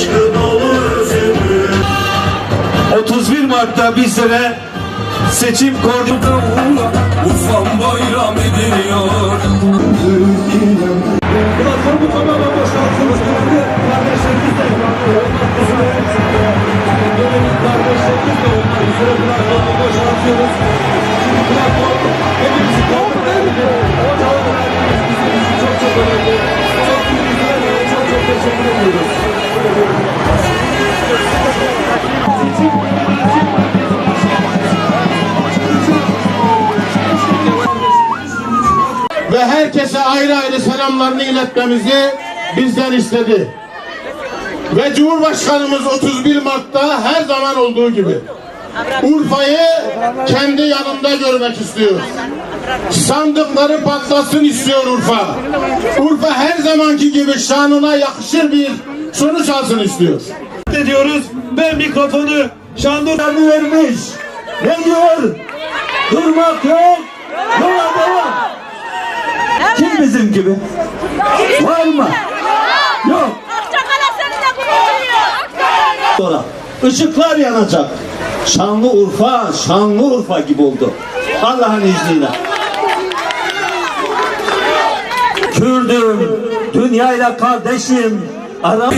aşkı dolu özümü 31 Mart'ta bizlere seçim koordinatı Ufam bayram ediyor Platformu tamamen boşaltıyoruz Çok çok önemli. Çok çok teşekkür ediyoruz. Ve herkese ayrı ayrı selamlarını iletmemizi bizden istedi. Ve Cumhurbaşkanımız 31 Mart'ta her zaman olduğu gibi Urfa'yı kendi yanında görmek istiyor. Sandıkları patlasın istiyor Urfa. Urfa her zamanki gibi şanına yakışır bir sonuç alsın istiyor. ediyoruz ve mikrofonu Şanlıurfa'nı vermiş. Ne diyor? Durmak yok. Bizim gibi? Var mı? Yok. Sonra ışıklar yanacak. Şanlıurfa, Şanlıurfa gibi oldu. Allah'ın izniyle. Kürdüm, dünyayla kardeşim. Ele